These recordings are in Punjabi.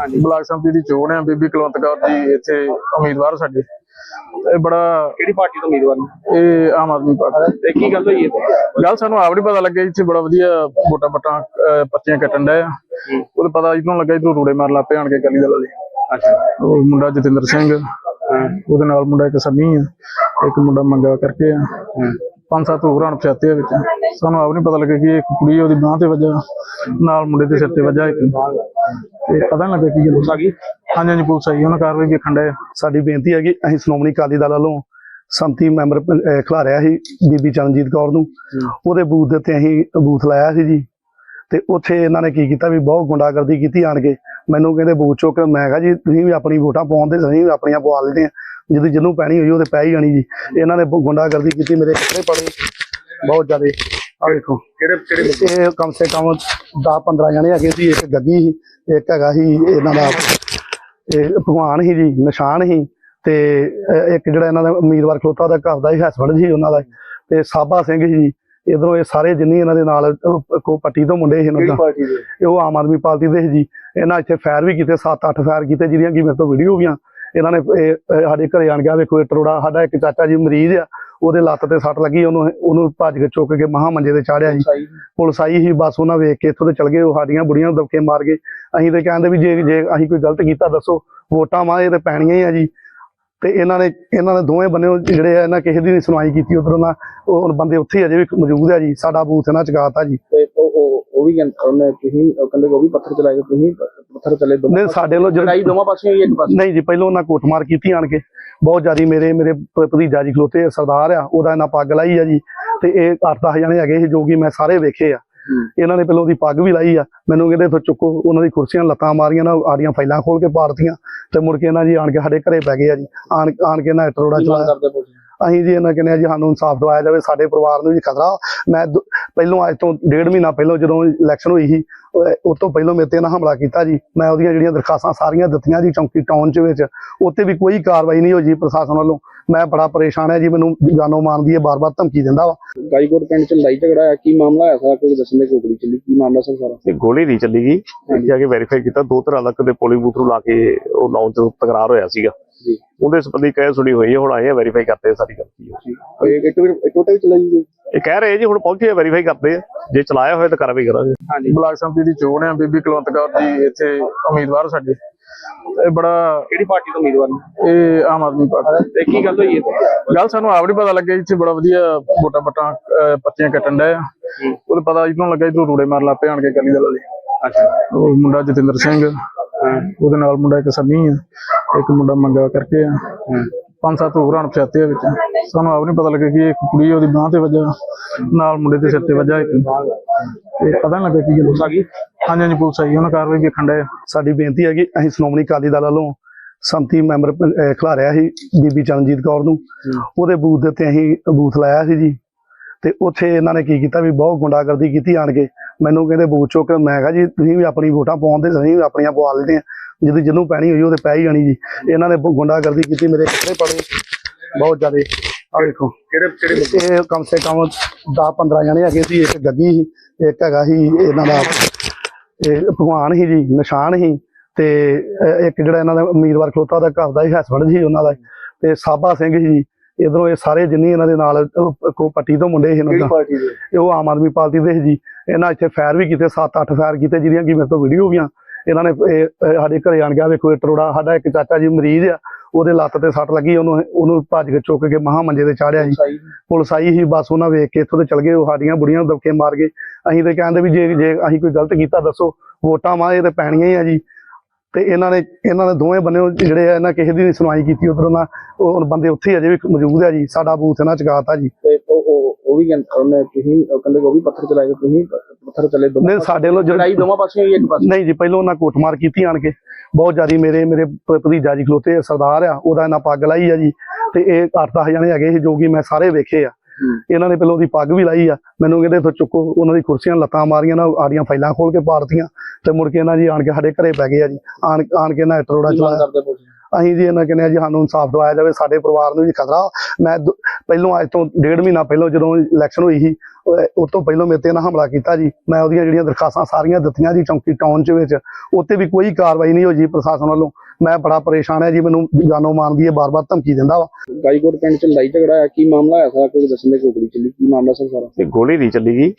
ਹਾਂਜੀ। ਬਲਾਕ ਸੰਮਤੀ ਦੀ ਚੋਣ ਆ ਬੀਬੀ ਕੁਲਵੰਤ ਕੌਰ ਜੀ ਇੱਥੇ ਉਮੀਦਵਾਰ ਸਾਡੇ। ਇਹ ਬੜਾ ਕਿਹੜੀ ਪਾਰਟੀ ਤੋਂ ਉਮੀਦਵਾਰ ਨੇ? ਇਹ ਆਮ ਆਦਮੀ ਪਾਰਟੀ। ਤੇ ਕੀ ਗੱਲ ਹੋਈ ਹੈ ਗੱਲ ਸਾਨੂੰ ਆਪ ਨਹੀਂ ਪਤਾ ਲੱਗਿਆ ਇੱਥੇ ਬੜਾ ਵਧੀਆ ਵੋਟਾਂ ਪਟਾਂ ਪੱਤੀਆਂ ਕੱਟਣ ਡਏ ਆ। ਉਹਦੇ ਪਤਾ ਇਧਰੋਂ ਲੱਗਾ ਇਧਰੋਂ ਰੂੜੇ ਮਾਰ ਲਾ ਆਣ ਕੇ ਗਲੀ ਦੇ ਵਾਲੇ ਅੱਛਾ। ਉਹ ਮੁੰਡਾ ਜਤਿੰਦਰ ਸਿੰਘ ਉਹਦੇ ਨਾਲ ਮੁੰਡਾ ਇੱਕ ਸੰਨੀ ਆ ਇੱਕ ਮੁੰਡਾ ਮੰਗਾ ਕਰਕੇ ਆ। ਪੰਜ ਸੱਤ ਹੋਰ ਅਣਪਛਾਤੇ ਵਿੱਚ। ਸਾਨੂੰ ਆਪ ਨਹੀਂ ਪਤਾ ਲੱਗਿਆ ਕਿ ਇੱਕ ਕੁੜੀ ਉਹਦੀ ਬਾਹ ਤੇ ਵੱਜਾ, ਨਾਲ ਮੁੰਡੇ ਦੇ ਸਿਰ ਤੇ ਵੱਜਾ ਇੱਕ। ਤੇ ਪਤਾ ਨਹੀਂ ਲੱਗਾ ਕੀ ਗੱਲ ਆ ਗਈ ਹਾਂਜੀ ਹਾਂਜੀ, ਪੁਲਿਸ ਆਈ, ਉਹਨਾਂ ਕਾਰਵਾਈ ਵੇਖਣ ਡਏ ਸਾਡੀ ਬੇਨਤੀ ਹੈ ਕਿ ਅਸੀਂ ਸ਼੍ਰੋਮਣੀ ਅਕਾਲੀ ਦਲ ਵੱਲੋਂ ਸੰਮਤੀ ਮੈਂਬਰ ਖਿਲਾ ਰਿਹਾ ਸੀ ਬੀਬੀ ਚਰਨਜੀਤ ਕੌਰ ਨੂੰ। ਉਹਦੇ ਬੂਥ ਦੇ ਉੱਤੇ ਅਸੀਂ ਬੂਥ ਲਾਇਆ ਸੀ ਜੀ। ਤੇ ਉੱਥੇ ਇਹਨਾਂ ਨੇ ਕੀ ਕੀਤਾ ਵੀ ਬਹੁਤ ਗੁੰਡਾਗਰਦੀ ਕੀਤੀ ਆਣ ਕੇ। ਮੈਨੂੰ ਕਹਿੰਦੇ ਬੂਥ ਚੁੱਕ ਮੈਂ ਕਿਹਾ ਜੀ, ਤੁਸੀਂ ਵੀ ਆਪਣੀ ਵੋਟਾਂ ਪਾਉਂਦੇ ਅਸੀਂ ਵੀ ਆਪਣੀਆਂ ਪਵਾ ਲੈਂਦੇ ਆ। ਜਦੋਂ ਜਿਹਨੂੰ ਪੈਣੀ ਹੋਈ ਉਹਦੇ ਪੈ ਹੀ ਜਾਣੀ ਜੀ। ਇਹਨਾਂ ਨੇ ਗੁੰਡਾਗਰਦੀ ਕੀਤੀ ਮੇਰੇ ਕੱਪੜੇ ਪੜੇ ਬਹੁਤ ਜ਼ਿਆਦਾ। ਆ ਵੇਖੋ। ਕਿਹੜੇ ਕਿਹੜੇ ਇਹ ਕਮ ਸੇ ਕਮ 10 15 ਜਣੇ ਹੈਗੇ ਸੀ ਇੱਕ ਗੱਗੀ ਸੀ ਇੱਕ ਹੈਗਾ ਸੀ ਇਹਨਾਂ ਦਾ ਇਹ ਭਗਵਾਨ ਸੀ ਜੀ ਨਿਸ਼ਾਨ ਸੀ ਤੇ ਇੱਕ ਜਿਹੜਾ ਇਹਨਾਂ ਦਾ ਉਮੀਦਵਾਰ ਖਲੋਤਾ ਉਹਦਾ ਘਰ ਦਾ ਹੀ ਹਸਬੰਡ ਸੀ ਉਹਨਾਂ ਦਾ। ਤੇ ਸਾਬਾ ਸਿੰਘ ਸੀ ਇਧਰੋਂ ਇਹ ਸਾਰੇ ਜਿੰਨੀ ਇਹਨਾਂ ਦੇ ਨਾਲ ਕੋ ਪੱਟੀ ਤੋਂ ਮੁੰਡੇ ਸੀ ਇਹਨਾਂ ਦਾ। ਦੇ? ਉਹ ਆਮ ਆਦਮੀ ਪਾਰਟੀ ਦੇ ਸੀ ਜੀ। ਇਹਨਾਂ ਇੱਥੇ ਫਾਇਰ ਵੀ ਕੀਤੇ 7-8 ਫਾਇਰ ਕੀਤੇ ਜਿਹਦੀਆਂ ਕਿ ਮੇਰੇ ਤੋਂ ਵੀਡੀਓ ਵੀ ਆ। ਇਹਨਾਂ ਨੇ ਸਾਡੇ ਘਰੇ ਆਣ ਗਿਆ ਵੇਖੋ ਇਹ ਟਰੋੜਾ ਸਾਡਾ ਇੱਕ ਚਾਚਾ ਜੀ ਮਰੀਜ਼ ਆ ਉਹਦੇ ਲੱਤ ਤੇ ਸੱਟ ਲੱਗੀ ਉਹਨੂੰ ਉਹਨੂੰ ਭੱਜ ਕੇ ਚੁੱਕ ਕੇ ਮਹਾ ਮੰਜੇ ਤੇ ਚਾੜਿਆ ਜੀ ਪੁਲਿਸ ਆਈ। ਸੀ ਬਸ ਉਹਨਾਂ ਵੇਖ ਕੇ ਇੱਥੋਂ ਤੇ ਚਲ ਗਏ ਉਹ ਸਾਡੀਆਂ ਬੁੜੀਆਂ ਦਬਕੇ ਮਾਰ ਗਏ। ਅਸੀਂ ਤੇ ਕਹਿੰਦੇ ਵੀ ਜੇ ਜੇ ਅਸੀਂ ਕੋਈ ਗਲਤ ਕੀਤਾ ਦੱਸੋ ਵੋਟਾਂ ਮਾਂ ਇਹ ਤੇ ਪੈਣੀਆਂ ਹੀ ਆ ਜੀ। ਤੇ ਇਹਨਾਂ ਨੇ ਇਹਨਾਂ ਨੇ ਦੋਵੇਂ ਬੰਨੇ ਜਿਹੜੇ ਆ ਇਹਨਾਂ ਕਿਸੇ ਦੀ ਨਹੀਂ ਸੁਣਵਾਈ ਕੀਤੀ ਉਧਰੋਂ ਨਾ ਉਹ ਬੰਦੇ ਉੱਥੇ ਅਜੇ ਵੀ ਮੌਜੂਦ ਆ ਜੀ ਸਾਡਾ ਬੂਥ ਇਹਨਾਂ ਚਗਾਤਾ ਜੀ। ਤੇ ਉਹ ਵੀ ਕਹਿੰਦੇ ਤੁਸੀਂ ਉਹ ਕਹਿੰਦੇ ਉਹ ਵੀ ਪੱਥਰ ਚਲਾਏ ਤੁਸੀਂ ਪੱਥਰ ਚਲੇ ਦੋਨੋਂ ਨਹੀਂ ਸਾਡੇ ਵੱਲੋਂ ਲੜਾਈ ਜਿਹੜੀ ਦੋਵਾਂ ਪਾਸਿਓਂ ਹੀ ਇੱਕ ਪਾਸੇ? ਨਹੀਂ ਜੀ ਪਹਿਲਾਂ ਉਹਨਾਂ ਕੁੱਟਮਾਰ ਕੀਤੀ ਆਣ ਕੇ। ਬਹੁਤ ਜ਼ਿਆਦੀ ਮੇਰੇ ਮੇਰੇ ਭਤੀਜਾ ਜੀ ਖਲੋਤੇ ਸਰਦਾਰ ਆ ਉਹਦਾ ਇਹਨਾਂ ਪੱਗ ਲਾਈ ਆ ਜੀ। ਤੇ ਇਹ 8-10 ਜਣੇ ਹੈਗੇ ਜੋ ਕਿ ਮੈਂ ਸਾਰੇ ਵੇਖੇ ਆ। ਇਹਨਾਂ ਨੇ ਪਹਿਲਾਂ ਉਹਦੀ ਪੱਗ ਵੀ ਲਾਈ ਆ। ਮੈਨੂੰ ਕਹਿੰਦੇ ਇੱਥੋਂ ਚੁੱਕੋ ਉਹਨਾਂ ਦੀ ਕੁਰਸੀਆਂ ਲੱਤਾਂ ਮਾਰੀਆਂ ਨਾ ਆੜੀਆਂ ਫਾਈਲਾਂ ਖੋਲ ਕੇ ਪਾਰਤੀਆਂ ਤੇ ਮੁੜ ਕੇ ਇਹਨਾਂ ਜੀ ਆਣ ਕੇ ਸਾਡੇ ਘਰੇ ਪੈ ਗਏ ਆ ਜੀ। ਆਣ ਆਣ ਕੇ ਨਾ ਟਰੋੜਾ ਚਲਾਇਆ। ਅਸੀਂ ਜੀ ਇਹਨਾਂ ਕਹਿੰਦੇ ਆ ਜੀ ਸਾਨੂੰ ਇਨਸਾਫ ਦਿਵਾਇਆ ਜਾਵੇ ਸਾਡੇ ਪਰਿਵਾਰ ਨੂੰ ਵੀ ਖਤਰਾ। ਮੈਂ ਪਹਿਲੋਂ ਅੱਜ ਤੋਂ ਡੇਢ ਮਹੀਨਾ ਪਹਿਲਾਂ ਜਦੋਂ ਇਲੈਕਸ਼ਨ ਹੋਈ ਸੀ ਉਹ ਤੋਂ ਪਹਿਲਾਂ ਮੇਰੇ ਤੇ ਨਾ ਹਮਲਾ ਕੀਤਾ ਜੀ। ਮੈਂ ਉਹਦੀਆਂ ਜਿਹੜੀਆਂ ਦਰਖਾਸਤਾਂ ਸਾਰੀਆਂ ਦਿੱਤੀਆਂ ਜੀ ਚੌਂਕੀ ਟਾਊਨ ਚ ਵਿੱਚ। ਉੱਤੇ ਵੀ ਕੋਈ ਕਾਰਵਾਈ ਨਹੀਂ ਹੋਈ ਜੀ ਪ੍ਰਸ਼ਾਸਨ ਵੱਲੋਂ। ਮੈਂ ਬੜਾ ਪਰੇਸ਼ਾਨ ਹੈ ਜੀ ਮੈਨੂੰ ਜਾਨੋਂ ਮਾਰਨ ਦੀ ਇਹ ਬਾਰ-ਬਾਰ ਧਮਕੀ ਦਿੰਦਾ ਵਾ। ਗਾਈਕੋਟ ਪਿੰਡ ਚ ਲੜਾਈ ਝਗੜਾ ਹੈ ਕੀ ਮਾਮਲਾ ਹੋਇਆ ਸਾਰਾ? ਕੋਈ ਦੱਸਣ ਦੇ ਕੋਕੜੀ ਚੱਲੀ। ਕੀ ਮਾਮਲਾ ਸਰ ਸਾਰਾ? ਤੇ ਗੋਲੀ ਨਹੀਂ ਚੱਲੀ ਗਈ ਜਾ ਕੇ ਵੈਰੀਫਾਈ ਕੀਤਾ। ਦੋ ਤਰ੍ਹਾਂ ਦਾ ਕਦੇ ਪੋਲਿੰਗ ਬੂਥ ਨੂੰ ਲਾ ਕੇ ਉਹ ਲਾਉਣ ਚ ਤਕਰਾਰ ਹੋਇਆ ਸੀਗਾ। ਜੀ। ਉਹਦੇ ਸੰਬੰਧੀ ਕਹਿ ਸੁਣੀ ਹੋਈ ਹੈ ਹੁਣ ਆਏ ਆ ਵੈਰੀਫਾਈ ਕਰਦੇ ਆ ਸਾਰੀ ਗੱਲ। ਹੈ ਇਹ ਇੱਕ ਵੀ ਟੋਟਲ ਚਲਾਈ ਗਈ ਇਹ ਕਹਿ ਰਹੇ ਜੀ ਹੁਣ ਪਹੁੰਚੇ ਵੈਰੀਫਾਈ ਕਰਦੇ ਆ। ਜੇ ਚਲਾਇਆ ਹੋਇਆ ਤਾਂ ਕਾਰਵਾਈ ਕਰਾਂਗੇ। ਹਾਂਜੀ। ਬਲਾਕ ਸੰਮਤੀ ਦੀ ਚੋਣ ਆ ਬੀਬੀ ਕੁਲਵੰਤ ਕੌਰ ਜੀ ਇੱਥੇ ਉਮੀਦਵਾਰ ਸਾਡੇ। ਇਹ ਬੜਾ ਕਿਹੜੀ ਪਾਰਟੀ ਤੋਂ ਉਮੀਦਵਾਰ ਨੇ? ਇਹ ਆਮ ਆਦਮੀ ਪਾਰਟੀ। ਤੇ ਕੀ ਗੱਲ ਹੋਈ ਹੈ? ਗੱਲ ਸਾਨੂੰ ਆਪ ਨਹੀਂ ਪਤਾ ਲੱਗਿਆ ਇੱਥੇ ਬੜਾ ਵਧੀਆ ਵੋਟਾਂ ਪਟਾਂ ਅਹ ਪੱਤੀਆਂ ਕੱਟਣ ਡਏ ਆ। ਉਹਦੇ ਪਤਾ ਇਧਰੋਂ ਲੱਗਾ ਇਧਰੋਂ ਰੂੜੇ ਮਾਰ ਲਾ ਆਣ ਕੇ ਗਲੀ ਦੇ ਵਾਲੇ ਅੱਛਾ। ਉਹ ਮੁੰਡਾ ਜਤਿੰਦਰ ਸਿੰਘ ਉਹਦੇ ਨਾਲ ਮੁੰਡਾ ਇੱਕ ਸੰਨੀ ਆ। ਇੱਕ ਮੁੰਡਾ ਮੰਗਾ ਕਰਕੇ ਆ। ਪੰਜ ਸੱਤ ਹੋਰ ਅਣਪਛਾਤੇ ਵਿੱਚ। ਸਾਨੂੰ ਆਪ ਨਹੀਂ ਪਤਾ ਲੱਗਿਆ ਕਿ ਇੱਕ ਕੁੜੀ ਉਹਦੀ ਬਾਹ ਤੇ ਵੱਜਾ। ਨਾਲ ਮੁੰਡੇ ਦੇ ਸਿਰ ਤੇ ਵੱਜਾ ਇੱਕ। ਤੇ ਪਤਾ ਨਹੀਂ ਲੱਗਾ ਕੀ ਗੱਲ ਆ ਗਈ ਹਾਂਜੀ ਹਾਂਜੀ ਪੁਲਿਸ ਆਈ ਉਹਨਾਂ ਕਾਰਵਾਈ ਵੇਖਣ ਆ। ਸਾਡੀ ਬੇਨਤੀ ਹੈ ਕਿ ਅਸੀਂ ਸ਼੍ਰੋਮਣੀ ਅਕਾਲੀ ਦਲ ਵੱਲੋਂ ਸੰਮਤੀ ਮੈਂਬਰ ਅਹ ਖਿਲਾਰਿਆ ਸੀ ਬੀਬੀ ਚਰਨਜੀਤ ਕੌਰ ਨੂੰ। ਉਹਦੇ ਬੂਥ ਦੇ ਉੱਤੇ ਅਸੀਂ ਬੂਥ ਲਾਇਆ ਸੀ ਜੀ। ਤੇ ਉੱਥੇ ਇਹਨਾਂ ਨੇ ਕੀ ਕੀਤਾ ਵੀ ਬਹੁਤ ਗੁੰਡਾਗਰਦੀ ਕੀਤੀ ਆਣ ਕੇ। ਮੈਨੂੰ ਕਹਿੰਦੇ ਬੂਥ ਚੁੱਕ ਮੈਂ ਕਿਹਾ ਜੀ ਤੁਸੀਂ ਵੀ ਆਪਣੀ ਵੋਟਾਂ ਪਾਉਂਦੇ ਅਸੀਂ ਵੀ ਆਪਣੀਆਂ ਪਵਾ ਲੈਂਦੇ ਆ। ਜਦੋਂ ਜਿਹਨੂੰ ਪੈਣੀ ਹੋਈ ਉਹਦੇ ਪੈ ਹੀ ਜਾਣੀ ਜੀ। ਇਹਨਾਂ ਨੇ ਗੁੰਡਾਗਰਦੀ ਕੀਤੀ ਮੇਰੇ ਕੱਪੜੇ ਪੜੇ। ਬਹੁਤ ਜ਼ਿਆਦਾ। ਆ ਵੇਖੋ। ਕਿਹੜੇ ਕਿਹੜੇ ਇਹ ਕਮ ਸੇ ਕਮ 10 15 ਜਣੇ ਹੈਗੇ ਸੀ ਇੱਕ ਗੱਗੀ ਸੀ ਇੱਕ ਹੈਗਾ ਸੀ ਇਹਨਾਂ ਦਾ ਇਹ ਭਗਵਾਨ ਸੀ ਜੀ ਨਿਸ਼ਾਨ ਸੀ। ਤੇ ਇੱਕ ਜਿਹੜਾ ਇਹਨਾਂ ਦਾ ਉਮੀਦਵਾਰ ਖਲੋਤਾ ਉਹਦਾ ਘਰ ਦਾ ਹੀ ਹਸਬੰਡ ਸੀ ਉਹਨਾਂ ਦਾ। ਤੇ ਸਾਬਾ ਸਿੰਘ ਸੀ ਇਧਰੋਂ ਇਹ ਸਾਰੇ ਜਿੰਨੀ ਇਹਨਾਂ ਦੇ ਨਾਲ ਕੋ ਪੱਟੀ ਤੋਂ ਮੁੰਡੇ ਸੀ ਇਹਨਾਂ ਦਾ। ਦੇ? ਇਹ ਉਹ ਆਮ ਆਦਮੀ ਪਾਰਟੀ ਦੇ ਸੀ ਜੀ। ਇਹਨਾਂ ਇੱਥੇ ਫਾਇਰ ਵੀ ਕੀਤੇ 7-8 ਫਾਇਰ ਕੀਤੇ ਜਿਹਦੀਆਂ ਕਿ ਮੇਰੇ ਤੋਂ ਵੀਡੀਓ ਵੀ ਆ। ਇਹਨਾਂ ਨੇ ਸਾਡੇ ਘਰੇ ਆਣ ਗਿਆ ਵੇਖੋ ਇਹ ਟਰੋੜਾ ਸਾਡਾ ਇੱਕ ਚਾਚਾ ਜੀ ਮਰੀਜ਼ ਆ ਉਹਦੇ ਲੱਤ ਤੇ ਸੱਟ ਲੱਗੀ ਉਹਨੂੰ ਉਹਨੂੰ ਭੱਜ ਕੇ ਚੁੱਕ ਕੇ ਮਹਾ ਮੰਜੇ ਤੇ ਚਾੜਿਆ ਜੀ। ਸਹੀ ਪੁਲਿਸ ਆਈ ਸੀ ਬਸ ਉਹਨਾਂ ਵੇਖ ਕੇ ਇੱਥੋਂ ਤੇ ਚਲ ਗਏ ਉਹ ਸਾਡੀਆਂ ਬੁੜੀਆਂ ਦਬਕੇ ਮਾਰ ਗਏ। ਅਸੀਂ ਤੇ ਕਹਿੰਦੇ ਵੀ ਜੇ ਜੇ ਅਸੀਂ ਕੋਈ ਗਲਤ ਕੀਤਾ ਦੱਸੋ ਵੋਟਾਂ ਮਾਂ ਇਹ ਤੇ ਪੈਣੀਆਂ ਹੀ ਆ ਜੀ। ਤੇ ਇਹਨਾਂ ਨੇ ਇਹਨਾਂ ਨੇ ਦੋਵੇਂ ਬੰਨੇ ਜਿਹੜੇ ਆ ਇਹਨਾਂ ਕਿਸੇ ਦੀ ਨਹੀਂ ਸੁਣਵਾਈ ਕੀਤੀ ਉਧਰੋਂ ਨਾ ਉਹ ਬੰਦੇ ਉੱਥੇ ਅਜੇ ਵੀ ਮੌਜੂਦ ਆ ਜੀ ਸਾਡਾ ਬੂਥ ਇਹਨਾਂ ਚਗਾਤਾ ਜੀ। ਤੇ ਉਹ ਉਹ ਵੀ ਉਹਨੇ ਤੁਸੀਂ ਕਹਿੰਦੇ ਉਹ ਵੀ ਪੱਥਰ ਚਲਾਏ ਤੁਸੀਂ ਪੱਥਰ ਚਲੇ ਦੋਨੋਂ ਨਹੀਂ ਸਾਡੇ ਵੱਲੋਂ ਲੜਾਈ ਦੋਵਾਂ ਪਾਸਿਓਂ ਹੀ ਇੱਕ ਪਾਸੇ। ਨਹੀਂ ਜੀ ਪਹਿਲਾਂ ਉਹਨਾਂ ਕੁੱਟਮਾਰ ਕੀਤੀ ਆਣ ਕੇ। ਬਹੁਤ ਜ਼ਿਆਦੀ ਮੇਰੇ ਮੇਰੇ ਭਤੀਜਾ ਜੀ ਖਲੋਤੇ ਸਰਦਾਰ ਆ ਉਹਦਾ ਇਹਨਾਂ ਪੱਗ ਲਾਈ ਆ ਜੀ। ਤੇ ਇਹ 8-10 ਜਣੇ ਹੈਗੇ ਸੀ ਜੋ ਕਿ ਮੈਂ ਸਾਰੇ ਵੇਖੇ ਆ। ਇਹਨਾਂ ਨੇ ਪਹਿਲਾਂ ਉਹਦੀ ਪੱਗ ਵੀ ਲਾਈ ਆ। ਮੈਨੂੰ ਕਹਿੰਦੇ ਇੱਥੋਂ ਚੁੱਕੋ। ਉਹਨਾਂ ਦੀ ਕੁਰਸੀਆਂ ਲੱਤਾਂ ਮਾਰੀਆਂ ਨਾ ਆੜੀਆਂ ਫਾਈਲਾਂ ਖੋਲ ਕੇ ਪਾਰਤੀਆਂ ਤੇ ਮੁੜ ਕੇ ਇਹਨਾਂ ਜੀ ਆਣ ਕੇ ਸਾਡੇ ਘਰੇ ਪੈ ਗਏ ਆ ਜੀ। ਆਣ ਆਣ ਕੇ ਨਾ ਟਰੋੜਾ ਚਲਾਇਆ। ਅਸੀਂ ਜੀ ਇਹਨਾਂ ਕਹਿੰਦੇ ਆ ਜੀ ਸਾਨੂੰ ਇਨਸਾਫ ਦਿਵਾਇਆ ਜਾਵੇ ਸਾਡੇ ਪਰਿਵਾਰ ਨੂੰ ਜੀ ਖਤਰਾ। ਮੈਂ ਪਹਿਲੋਂ ਅੱਜ ਤੋਂ ਡੇਢ ਮਹੀਨਾ ਪਹਿਲਾਂ ਜਦੋਂ ਇਲੈਕਸ਼ਨ ਹੋਈ ਸੀ ਉਹ ਤੋਂ ਪਹਿਲਾਂ ਮੇਰੇ ਤੇ ਨਾ ਹਮਲਾ ਕੀਤਾ ਜੀ। ਮੈਂ ਉਹਦੀਆਂ ਜਿਹੜੀਆਂ ਦਰਖਾਸਤਾਂ ਸਾਰੀਆਂ ਦਿੱਤੀਆਂ ਜੀ ਚੌਂਕੀ ਟਾਊਨ ਚ ਵਿੱਚ। ਉੱਤੇ ਵੀ ਕੋਈ ਕਾਰਵਾਈ ਨਹੀਂ ਹੋਈ ਜੀ ਪ੍ਰਸ਼ਾਸਨ ਵੱਲੋਂ। ਮੈਂ ਬੜਾ ਪਰੇਸ਼ਾਨ ਹੈ ਜੀ ਮੈਨੂੰ ਜਾਨੋਂ ਮਾਰਨ ਦੀ ਇਹ ਬਾਰ-ਬਾਰ ਧਮਕੀ ਦਿੰਦਾ ਵਾ। ਗਾਈਕੋਟ ਪਿੰਡ ਚ ਲੜਾਈ ਝਗੜਾ ਹੋਇਆ ਕੀ ਮਾਮਲਾ ਹੋਇਆ ਸਾਰਾ? ਕੋਈ ਦੱਸਣ ਦੇ ਕੋਕੜੀ ਚੱਲੀ? ਕੀ ਮਾਮਲਾ ਸਰ ਸਾਰਾ? ਤੇ ਗੋਲੀ ਨਹੀਂ ਚੱਲੀ ਗਈ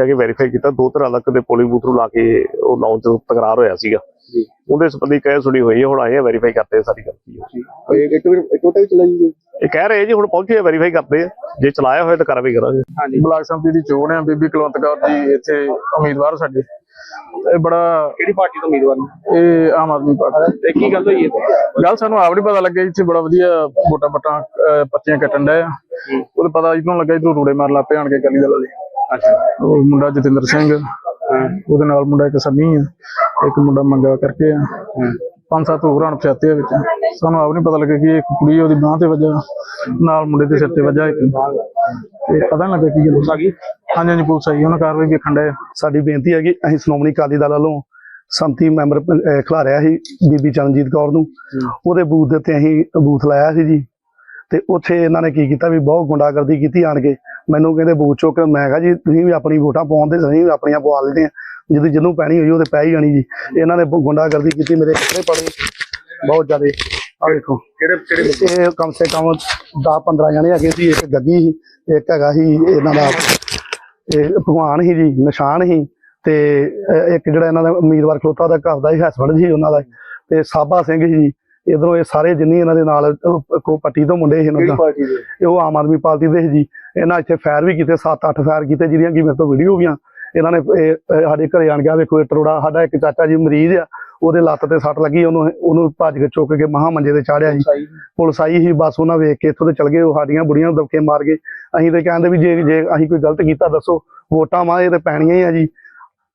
ਆ ਕੇ ਵੈਰੀਫਾਈ ਕੀਤਾ ਦੋ ਤਰ੍ਹਾਂ ਦਾ ਕਦੇ ਪੋਲਿੰਗ ਬੂਥ ਨੂੰ ਲਾ ਕੇ ਉਹ ਲਾਉਣ ਚ ਤਕਰਾਰ ਹੋਇਆ ਸੀਗਾ। ਜੀ। ਉਹਦੇ ਸੰਬੰਧੀ ਕਹਿ ਸੁਣੀ ਹੋਈ ਹੈ ਹੁਣ ਆਏ ਆ ਵੈਰੀਫਾਈ ਕਰਦੇ ਆ ਸਾਰੀ ਗੱਲ ਕੀ ਹੈ। ਇਹ ਇੱਕ ਇੱਕ ਟੋਟੇ ਵੀ ਚਲਾਈ ਜੀ। ਇਹ ਕਹਿ ਰਹੇ ਜੀ ਹੁਣ ਪਹੁੰਚੇ ਵੈਰੀਫਾਈ ਕਰਦੇ ਆ। ਜੇ ਚਲਾਇਆ ਹੋਇਆ ਤਾਂ ਕਾਰਵਾਈ ਕਰਾਂਗੇ। ਹਾਂਜੀ। ਬਲਾਕ ਸੰਮਤੀ ਦੀ ਚੋਣ ਆ ਬੀਬੀ ਕੁਲਵੰਤ ਕੌਰ ਜੀ ਇੱਥੇ ਉਮੀਦਵਾਰ ਸਾਡੇ। ਇਹ ਬੜਾ ਕਿਹੜੀ ਪਾਰਟੀ ਤੋਂ ਉਮੀਦਵਾਰ ਨੇ? ਇਹ ਆਮ ਆਦਮੀ ਪਾਰਟੀ। ਤੇ ਕੀ ਗੱਲ ਹੋਈ ਹੈ? ਗੱਲ ਸਾਨੂੰ ਆਪ ਨਹੀਂ ਪਤਾ ਲੱਗਿਆ ਇੱਥੇ ਬੜਾ ਵਧੀਆ ਵੋਟਾਂ ਪਟਾਂ ਅਹ ਪੱਤੀਆਂ ਕੱਟਣ ਡਏ ਆ। ਉਹਦੇ ਪਤਾ ਇਦੋਂ ਲੱਗਾ ਇਧਰੋਂ ਰੂੜੇ ਮਾਰ ਲਾ ਆਣ ਕੇ ਗਲੀ ਦੇ ਵਾਲੇ ਅੱਛਾ। ਉਹ ਮੁੰਡਾ ਜਤਿੰਦਰ ਸਿੰਘ। ਉਹਦੇ ਨਾਲ ਮੁੰਡਾ ਇੱਕ ਸੰਨੀ ਆ। ਇੱਕ ਮੁੰਡਾ ਮੰਗਾ ਕਰਕੇ ਆ। ਪੰਜ ਸੱਤ ਹੋਰ ਅਣਪਛਾਤੇ ਵਿੱਚ। ਸਾਨੂੰ ਆਪ ਨਹੀਂ ਪਤਾ ਲੱਗਿਆ ਕਿ ਇੱਕ ਕੁੜੀ ਉਹਦੀ ਬਾਹ ਤੇ ਵੱਜਾ ਨਾਲ ਮੁੰਡੇ ਦੇ ਸਿਰ ਤੇ ਵੱਜਾ ਇੱਕ। ਤੇ ਪਤਾ ਨਹੀਂ ਲੱਗਾ ਕੀ ਗੱਲ। ਗਈ? ਹਾਂਜੀ ਹਾਂਜੀ ਪੁਲਿਸ ਆਈ ਉਹਨਾਂ ਕਾਰਵਾਈ ਵੇਖਣ ਆ। ਸਾਡੀ ਬੇਨਤੀ ਹੈ ਕਿ ਅਸੀਂ ਸ਼੍ਰੋਮਣੀ ਅਕਾਲੀ ਦਲ ਵੱਲੋਂ ਸੰਮਤੀ ਮੈਂਬਰ ਖਿਲਾਰਿਆ ਸੀ ਬੀਬੀ ਚਰਨਜੀਤ ਕੌਰ ਨੂੰ। ਉਹਦੇ ਬੂਥ ਦੇ ਉੱਤੇ ਅਸੀਂ ਬੂਥ ਲਾਇਆ ਸੀ ਜੀ। ਤੇ ਉੱਥੇ ਇਹਨਾਂ ਨੇ ਕੀ ਕੀਤਾ ਵੀ ਬਹੁਤ ਗੁੰਡਾਗਰਦੀ ਕੀਤੀ ਆਣ ਕੇ। ਮੈਨੂੰ ਕਹਿੰਦੇ ਬੂਥ ਚੁੱਕ ਮੈਂ ਕਿਹਾ ਜੀ ਤੁਸੀਂ ਵੀ ਆਪਣੀ ਵੋਟਾਂ ਪਾਉਣ ਅਸੀਂ ਵੀ ਆਪਣੀਆਂ ਪਵਾ ਲੈਂਦੇ ਆ। ਜਦੋਂ ਜਿਹਨੂੰ ਪੈਣੀ ਹੋਈ ਉਹਦੇ ਪੈ ਹੀ ਜਾਣੀ ਜੀ। ਇਹਨਾਂ ਨੇ ਬਹੁਤ ਗੁੰਡਾਗਰਦੀ ਕੀਤੀ ਮੇਰੇ ਕੱਪੜੇ ਪੜੇ ਬਹੁਤ ਜ਼ਿਆਦੇ। ਆ ਵੇਖੋ। ਕਿਹੜੇ ਕਿਹੜੇ ਇਹ ਕਮ ਸੇ ਕਮ 10 15 ਜਣੇ ਹੈਗੇ ਸੀ। ਇੱਕ ਗੱਗੀ ਸੀ ਇੱਕ ਹੈਗਾ ਸੀ ਇਹਨਾਂ ਦਾ ਇਹ ਭਗਵਾਨ ਸੀ ਜੀ ਨਿਸ਼ਾਨ ਸੀ। ਤੇ ਇੱਕ ਜਿਹੜਾ ਇਹਨਾਂ ਦਾ ਉਮੀਦਵਾਰ ਖਲੋਤਾ ਉਹਦਾ ਘਰ ਦਾ ਹੀ ਹਸਬੰਡ ਸੀ ਉਹਨਾਂ ਦਾ। ਤੇ ਸਾਬਾ ਸਿੰਘ ਸੀ ਜੀ। ਇਧਰੋਂ ਇਹ ਸਾਰੇ ਜਿੰਨੀ ਇਹਨਾਂ ਦੇ ਨਾਲ ਕੋ ਪੱਟੀ ਤੋਂ ਮੁੰਡੇ ਸੀ ਇਹਨਾਂ ਦਾ। ਦੇ? ਇਹ ਉਹ ਆਮ ਆਦਮੀ ਪਾਰਟੀ ਦੇ ਸੀ ਜੀ। ਇਹਨਾਂ ਇੱਥੇ ਫਾਇਰ ਵੀ ਕੀਤੇ 7-8 ਫਾਇਰ ਕੀਤੇ ਜਿਹਦੀਆਂ ਕਿ ਮੇਰੇ ਤੋਂ ਵੀਡੀਓ ਗਈਆਂ ਇਹਨਾਂ ਨੇ ਸਾਡੇ ਘਰੇ ਆਣ ਗਿਆ ਵੇਖੋ ਇਹ ਟਰੋੜਾ ਸਾਡਾ ਇੱਕ ਚਾਚਾ ਜੀ ਮਰੀਜ਼ ਆ ਉਹਦੇ ਲੱਤ ਤੇ ਸੱਟ ਲੱਗੀ ਉਹਨੂੰ ਉਹਨੂੰ ਭੱਜ ਕੇ ਚੁੱਕ ਕੇ ਮਹਾ ਮੰਜੇ ਤੇ ਚਾੜਿਆ ਜੀ। ਸਹੀ ਪੁਲਿਸ ਆਈ ਸੀ ਬਸ ਉਹਨਾਂ ਵੇਖ ਕੇ ਇੱਥੋਂ ਤੇ ਚਲ ਗਏ ਉਹ ਸਾਡੀਆਂ ਬੁੜੀਆਂ ਨੂੰ ਦਬਕੇ ਮਾਰ ਗਏ। ਅਸੀਂ ਤੇ ਕਹਿੰਦੇ ਵੀ ਜੇ ਜੇ ਅਸੀਂ ਕੋਈ ਗਲਤ ਕੀਤਾ ਦੱਸੋ ਵੋਟਾਂ ਮਾ ਇਹ ਤੇ ਪੈਣੀਆਂ ਹੀ ਆ ਜੀ।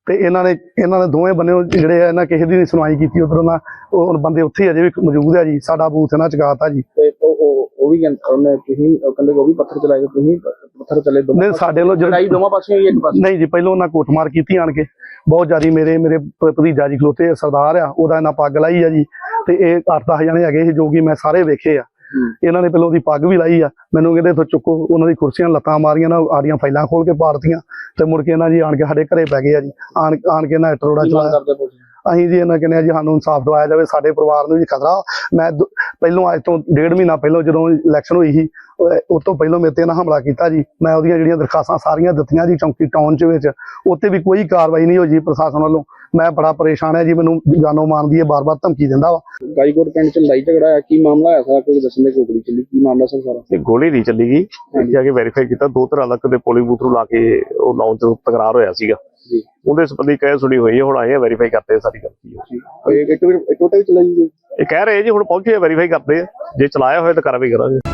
ਤੇ ਇਹਨਾਂ ਨੇ ਇਹਨਾਂ ਨੇ ਦੋਵੇਂ ਬੰਨੇ ਜਿਹੜੇ ਆ ਇਹਨਾਂ ਕਿਸੇ ਦੀ ਨਹੀਂ ਸੁਣਵਾਈ ਕੀਤੀ ਉਧਰੋਂ ਨਾ ਉਹ ਬੰਦੇ ਉੱਥੇ ਅਜੇ ਵੀ ਮੌਜੂਦ ਆ ਜੀ ਸਾਡਾ ਬੂਥ ਇਹਨਾਂ ਚਕਾਤਾ ਜੀ। ਤੇ ਉਹ ਉਹ- ਵੀ ਕਹਿੰਦੇ ਉਹਨੇ ਤੁਸੀਂ ਕਹਿੰਦੇ ਉਹ ਵੀ ਪੱਥਰ ਚਲਾਏ ਤੁਸੀਂ ਪੱਥਰ ਚਲੇ ਦੋ ਨਹੀਂ ਸਾਡੇ ਵੱਲੋਂ ਲੜਾਈ ਦੋਵਾਂ ਪਾਸੇ ਹੋਈ ਇੱਕ ਪਾਸੇ। ਨਹੀਂ ਜੀ ਪਹਿਲਾਂ ਉਹਨਾਂ ਕੁੱਟਮਾਰ ਕੀਤੀ ਆਣ ਕੇ। ਬਹੁਤ ਜ਼ਿਆਦੀ ਮੇਰੇ ਮੇਰੇ ਭਤੀਜਾ ਜੀ ਖਲੋਤੇ ਆ, ਸਰਦਾਰ ਆ ਉਹਦਾ ਇਹਨਾਂ ਪੱਗ ਲਾਈ ਆ ਜੀ। ਤੇ ਇਹ 8-10 ਜਣੇ ਹੈਗੇ ਸੀ ਜੋ ਕਿ ਮੈਂ ਸਾਰੇ ਵੇਖੇ ਆ। ਇਹਨਾਂ ਨੇ ਪਹਿਲਾਂ ਉਹਦੀ ਪੱਗ ਵੀ ਲਾਈ ਆ। ਮੈਨੂੰ ਕਹਿੰਦੇ ਇੱਥੋਂ ਚੁੱਕੋ। ਉਹਨਾਂ ਦੀ ਕੁਰਸੀਆਂ ਲੱਤਾਂ ਮਾਰੀਆਂ ਨਾ ਆੜੀਆਂ ਫਾਈਲਾਂ ਖੋਲ ਕੇ ਪਾੜਤੀਆਂ। ਤੇ ਮੁੜ ਕੇ ਇਹਨਾਂ ਜੀ ਆਣ ਕੇ ਸਾਡੇ ਘਰੇ ਪੈ ਗਏ ਆ ਜੀ। ਆਣ ਆਣ ਕੇ ਇਹਨਾਂ ਟਰੋੜਾ ਚਲਾਇਆ। ਅਸੀਂ ਜੀ ਇਹਨਾਂ ਕਹਿੰਦੇ ਆ ਜੀ ਸਾਨੂੰ ਇਨਸਾਫ ਦਿਵਾਇਆ ਜਾਵੇ ਸਾਡੇ ਪਰਿਵਾਰ ਨੂੰ ਜੀ ਖਤਰਾ। ਮੈਂ ਪਹਿਲੋਂ ਅੱਜ ਤੋਂ ਡੇਢ ਮਹੀਨਾ ਪਹਿਲਾਂ ਜਦੋਂ ਇਲੈਕਸ਼ਨ ਹੋਈ ਸੀ ਉਹ ਤੋਂ ਪਹਿਲਾਂ ਮੇਰੇ ਤੇ ਨਾ ਹਮਲਾ ਕੀਤਾ ਜੀ। ਮੈਂ ਉਹਦੀਆਂ ਜਿਹੜੀਆਂ ਦਰਖਾਸਤਾਂ ਸਾਰੀਆਂ ਦਿੱਤੀਆਂ ਜੀ ਚੌਂਕੀ ਟਾਊਨ ਚ ਵਿੱਚ। ਉੱਤੇ ਵੀ ਕੋਈ ਕਾਰਵਾਈ ਨਹੀਂ ਹੋਈ ਜੀ ਪ੍ਰਸ਼ਾਸਨ ਵੱਲੋਂ। ਮੈਂ ਬੜਾ ਪਰੇਸ਼ਾਨ ਹੈ ਜੀ ਮੈਨੂੰ ਜਾਨੋਂ ਮਾਰਨ ਦੀ ਇਹ ਬਾਰ-ਬਾਰ ਧਮਕੀ ਦਿੰਦਾ ਵਾ। ਗਾਈਕੋਟ ਪਿੰਡ ਚ ਲੜਾਈ ਝਗੜਾ ਹੋਇਆ ਕੀ ਮਾਮਲਾ ਹੋਇਆ ਸਾਰਾ? ਕੋਈ ਦੱਸਣ ਦੇ ਕੋਕੜੀ ਚੱਲੀ ਕੀ ਮਾਮਲਾ ਸਰ ਸਾਰਾ? ਤੇ ਗੋਲੀ ਨਹੀਂ ਚੱਲੀ ਗਈ। ਆ ਕੇ ਵੈਰੀਫਾਈ ਕੀਤਾ ਦੋ ਤਰ੍ਹਾਂ ਦਾ ਕਦੇ ਪੋਲਿੰਗ ਬੂਥ ਨੂੰ ਲਾ ਕੇ ਉਹ ਲਾਉਣ ਚ ਤਕਰਾਰ ਹੋਇਆ ਸੀਗਾ। ਜੀ। ਉਹਦੇ ਸੰਬੰਧੀ ਕਹਿ ਸੁਣੀ ਹੋਈ ਹੈ ਹੁਣ ਆਏ ਆ ਵੈਰੀਫਾਈ ਕਰਦੇ ਆ ਸਾਰੀ ਗੱਲ। ਕੀ ਹੈ ਇੱਕ ਇੱਕ ਟੋਟੇ ਵੀ ਚਲਾਈ ਜੀ? ਇਹ ਕਹਿ ਰਹੇ ਜੀ ਹੁਣ ਪਹੁੰਚੇ ਵੈਰੀਫਾਈ ਕਰਦੇ ਆ। ਜੇ ਚਲਾਇਆ ਹੋਇਆ ਤਾਂ ਕਾਰਵਾਈ ਕਰਾਂਗੇ।